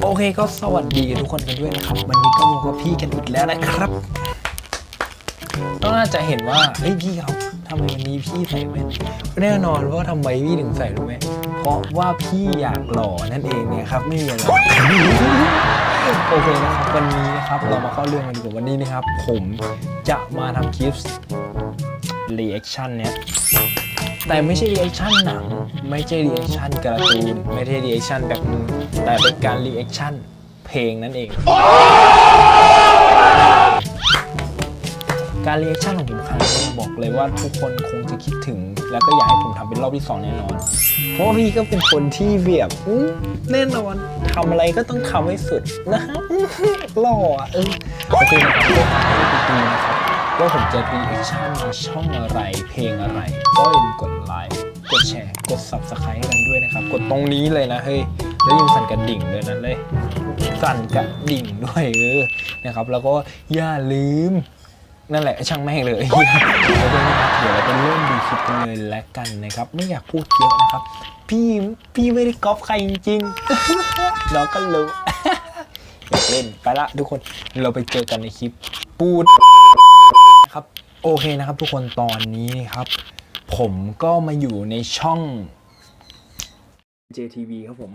โอเคก็สวัสดีทุกคนกันด้วยนะครับ วันนี้ก็มากับพี่กันอีกแล้วนะครับก็น่าจะเห็นว่าเฮ้ยพี่ครับทำไมวันนี้พี่ใส่แว่นแน่นอนว่าทำไมพี่ถึงใส่รู้ไหมเพราะว่าพี่อยากหล่อนั่นเองเนี่ยครับไม่มีอะไรโอเคนะครับวันนี้นะครับเรามาเข้าเรื่องกันดีกว่าวันนี้นะครับ ผมจะมาทำคลิป reaction เนี่ย แต่ไม่ใช่ reaction หนัง ไม่ใช่ reaction การ์ตูน ไม่ใช่ reaction แบบมือแต่เป็นการ reaction เพลงนั่นเอง การ reaction ของผมครั้งนี้บอกเลยว่าทุกคนคงจะคิดถึง แล้วก็อยากให้ผมทำเป็นรอบที่ 2 แน่นอน เพราะว่าพี่ก็เป็นคนที่แบบอื้อแน่นอนทำอะไรก็ต้องทำให้สุดนะครับหล่ออะเออโอเคนะครับก็ฝากให้ติดตามนะครับ ว่าผมจะ reaction ในช่องอะไรเพลงอะไร ก็อย่าลืมกดไลค์กดแชร์ กด subscribe ให้กันด้วยนะครับ กดตรงนี้เลยนะเฮ้ยแล้วยังสั่นกระดิ่งด้วยนะเลยสั่นกระดิ่งด้วยเออนะครับ แล้วก็อย่าลืมนั่นแหละช่างแม่งเลย เดี๋ยวเดี๋ยวเราไปเริ่มดูคลิปกันเลยและกันนะครับ ไม่อยากพูดเยอะนะครับ พี่พี่ไม่ได้ก๊อปใครจริงๆเราก็รู้อยากเล่นไปละทุกคนเราไปเจอกันในคลิปปูด โอเคนะครับทุกคนตอนนี้นะครับ ผมก็มาอยู่ในช่อง JTV ครับผม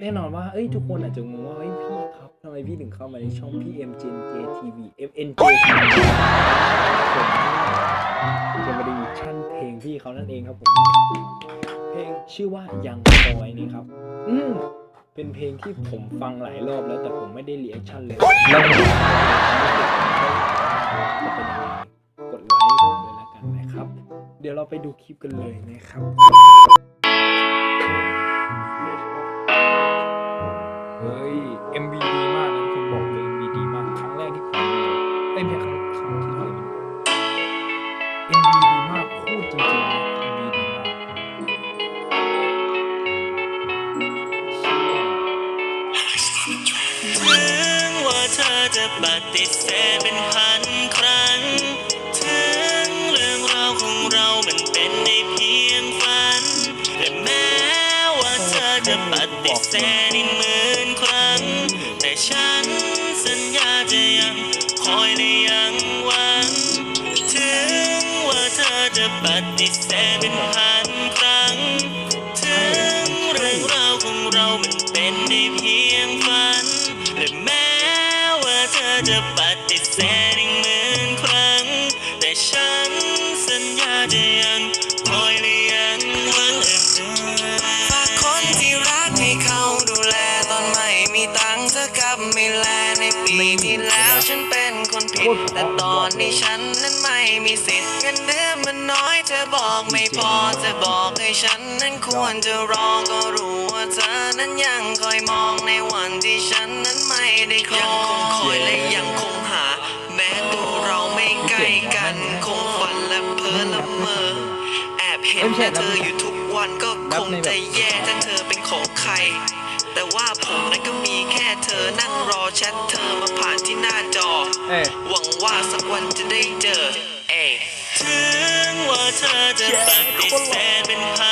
แน่นอนว่าเอ้ยทุกคนอาจจะงงว่าเฮ้ยพี่ครับทำไมพี่ถึงเข้ามาในช่องพี่ M Gen JTV FNJ TV ผมจะมาดูชั่นเพลงพี่เขานั่นเองครับผม เพลงชื่อว่ายังคอยนี่ครับ อืมเป็นเพลงที่ผมฟังหลายรอบแล้วแต่ผมไม่ได้รีแอคชั่นเลยแล้ว ดี๋ยวเราไปดูคลิปกันเลยนะครับเฮ้ย MV ดีมากนะทุกคนบอกเลย MV ดีมากครั้งแรกที่ผมดูเอ้ยไม่ใช่ครั้งครั้งที่เท่าไหร่ไม่ MV ดีมากพูดจริงๆนะ MV ดีมากถึงว่าเธอจะปฏิเสธเป็นพันคอ เป็นได้เพียงฝัน และแม้ว่าเธอจะปฏิเสธอีกหมื่นครั้ง แต่ฉันสัญญาจะยังคอยและยังหวังฝากคนที่รักให้เขาดูแลตอนไม่มีตังค์เธอกับไม่แลในปีที่แล้วฉันเป็นคนผิด แต่ตอนนี้ฉันนั้นไม่มีสิทธิ์เงินเดือนมั น้อยเธอบอกไม่พอเธอบอกให้ฉันนั้นควรจะรอก็รู้ว่าเธอนั้นยังคอยมองในวันที่ฉันนั้นไม่ได้คอยยังคงคอยและยังคงหา แม้ตัวเราไม่ใกล้กันคงฝันและเพ้อละเมอแอบเห็นเธออยู่ทุกวันก็คงจะแย่ถ้าเธอเป็นของใคร แต่ว่าผมนั้นก็มีแค่เธอนั่งรอแชทเธอมาผ่านที่หน้าจอหวังว่าสักวันจะได้เจอ เอ ว่าเธอจะปฏิเสธเป็นพัน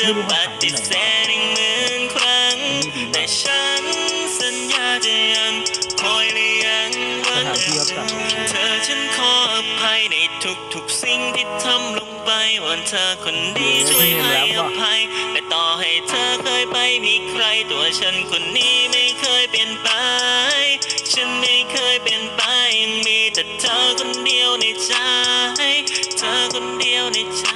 จะปฏิเสธอีกหมื่นครั้ง แต่ฉันสัญญาจะยังคอยและยังวันเธอฉันขออภัยในทุกๆสิ่งที่ทำลงไปวันเธอคนดีช่วยให้อภัยแต่ต่อให้เธอเคยไปมีใคร ตัวฉันคนนี้ไม่เคยเปลี่ยนไป ฉันไม่เคยเปลี่ยนไปยังมีแต่เธอคนเดียวในใจ เธอคนเดียวในใจ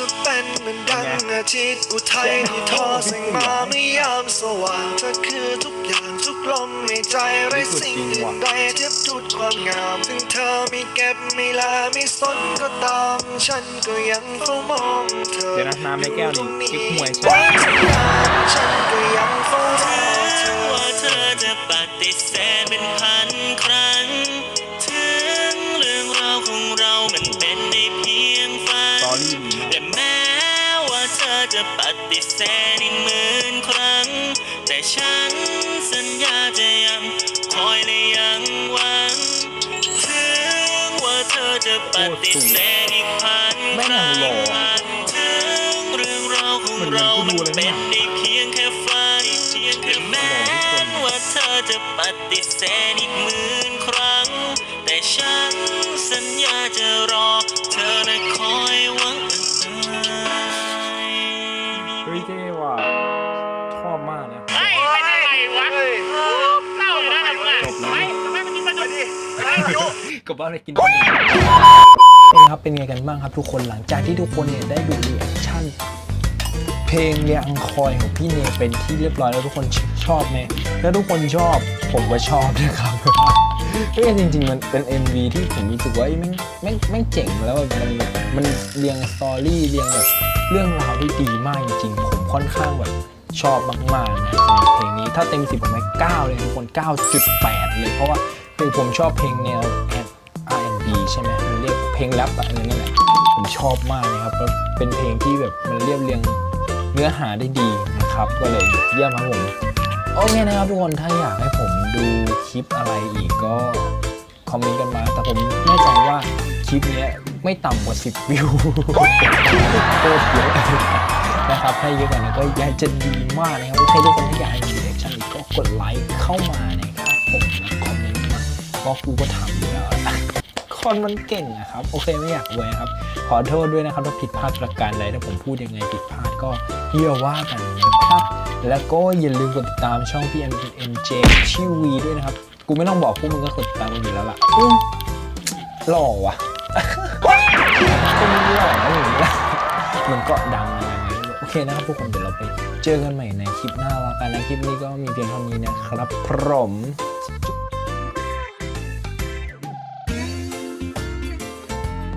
ธอเป็นเหมือนดังอาทิตย์อุทัยที่ทอแสงมาเมื่อยามสว่างเธอคือทุกอย่างทุกลมในใจไร้สิ่งอื่นใดเทียบทุดความงามถึงเธอไม่เก็บไม่ลาไม่สนก็ตาม ฉันก็ยังเฝ้ามองเธอเดี๋ยวนะน้ำในแก้วนี่อยู่ตรงกิ๊กหวยใช่วันสัญญาฉันก็ยังเฝ้ารอเธอ บแสนอีกหมื่นครั้ง แต่ฉันสัญญาจะยังคอยและยังหวังถึงว่าเธอจะปฏิเสธอีกพันครั้งถึงเรื่องราวของเรามันเป็นได้เพียงแค่ฝันถึงแม้ว่าเธอจะปฏิเสธอีกหมื่นครั้ง แต่ฉันสัญญาจะ กับบ้านไปกินขนมนครับเป็นไงกันบ้างครับทุกคนหลังจากที่ทุกคนเนี่ยได้ดูรีแอคชั่นเพลงยังคอยของพี่เนเป็นที่เรียบร้อยแล้วทุกคนชอบไหมถ้าทุกคนชอบผมก็ชอบนะครับเฮ้ยจริงๆ มันเป็น MV ที่ผมรู้สึกว่าเอ้แม่งแม่งแม่งเจ๋งแล้วมันมันเรียงสตอรี่เรียงแบบเรื่องราวได้ดีมากจริงๆ ผมค่อนข้างแบบชอบมากๆนะสำหรับเพลงนี้ถ้าเต็ม 10 ผมให้9เลยทุกคน 9.8 เลยเพราะว่า คือผมชอบเพลงแนว R&B ใช่ไหมมันเรียกเพลงแรปอะไรนั่นแหละผมชอบมากเลยครับแล้วเป็นเพลงที่แบบมันเรียบเรียงเนื้อหาได้ดีนะครับ ก็เลยเยี่ยมครับผมโอเคนะครับทุกคนถ้าอยากให้ผมดูคลิปอะไรอีกก็คอมเมนต์กันมา แต่ผมแน่ใจว่าคลิปนี้ไม่ต่ำกว่า 10 วิวโคตรเยอะนะครับถ้าเยอะกว่านั้นก็ยากจะดีมากนะครับโอเคทุกคนอยากให้มีเรีแอคชั่นอีกก็กดไลค์เข้ามานะครับผมแล้วคอมเมนต์ ก็กูก็ทำอยู่แล้วคนมันเก่งนะครับ โอเคไม่อยากอวยนะครับ ขอโทษด้วยนะครับถ้าผิดพลาดประการใดถ้าผมพูดยังไงผิดพลาดก็เยี่ยว่ากันนะครับ แล้วก็อย่าลืมกดติดตามช่อง PMNJ ชื่อวีด้วยนะครับ กูไม่ต้องบอกพวกมึงก็กดติดตามกันอยู่แล้วล่ะอืมหล่อวะคนมึงหล่อนะหนูนะมันก็ดังอะไรไงโอเคนะครับทุกคนเดี๋ยวเราไปเจอกันใหม่ในคลิปหน้าแล้วกันนะคลิปนี้ก็มีเพียงเท่านี้นะครับผม